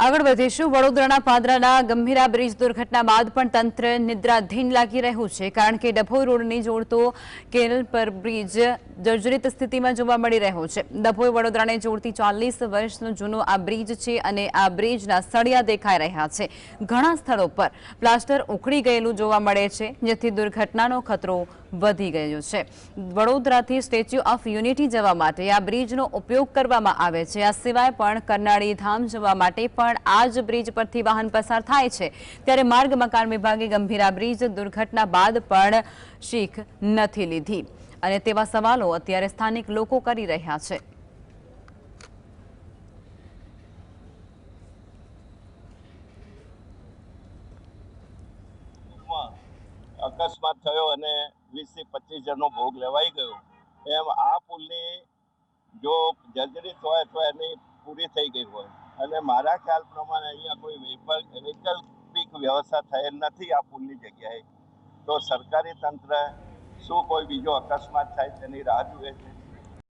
આગળ વધીશું. વડોદરાના પાદરાના ગંભીરા બ્રિજ દુર્ઘટના બાદ પણ તંત્ર નિદ્રાધીન લાગી રહ્યું છે, કારણ કે ડભોઈ રોડની જોડતો કેરલ પર બ્રિજ જર્જરિત સ્થિતિમાં જોવા મળી રહ્યો છે. ડભોઈ વડોદરાને જોડતી ચાલીસ વર્ષનો જૂનો આ બ્રિજ છે અને આ બ્રિજના સળિયા દેખાઈ રહ્યા છે. ઘણા સ્થળો પર પ્લાસ્ટર ઉખડી ગયેલું જોવા મળે છે, જેથી દુર્ઘટનાનો ખતરો વધી ગયો છે. વડોદરાથી સ્ટેચ્યુ ઓફ યુનિટી જવા માટે આ બ્રિજનો ઉપયોગ કરવામાં આવે છે. આ સિવાય પણ કરનાળી ધામ જવા માટે પણ આ જ બ્રિજ પરથી વાહન પસાર થાય છે. ત્યારે માર્ગ મકાન વિભાગે ગંભીરા બ્રિજ દુર્ઘટના બાદ પણ શીખ નથી લીધી. અને તેવા સવાલો અત્યારે સ્થાનિક લોકો કરી રહ્યા છે. અકસ્માત થયો અને વીસથી પચીસ જણનો ભોગ લેવાઈ ગયો. એમ આ પુલની જો જર્જરિત હોય તો એની પૂરી થઈ ગઈ હોય. અને મારા ખ્યાલ પ્રમાણે અહીંયા કોઈ વૈકલ્પ- વૈકલ્પિક વ્યવસ્થા થયેલ નથી આ પુલની જગ્યાએ. તો સરકારી તંત્ર શું કોઈ બીજો અકસ્માત થાય તેની રાહ જુએ છે.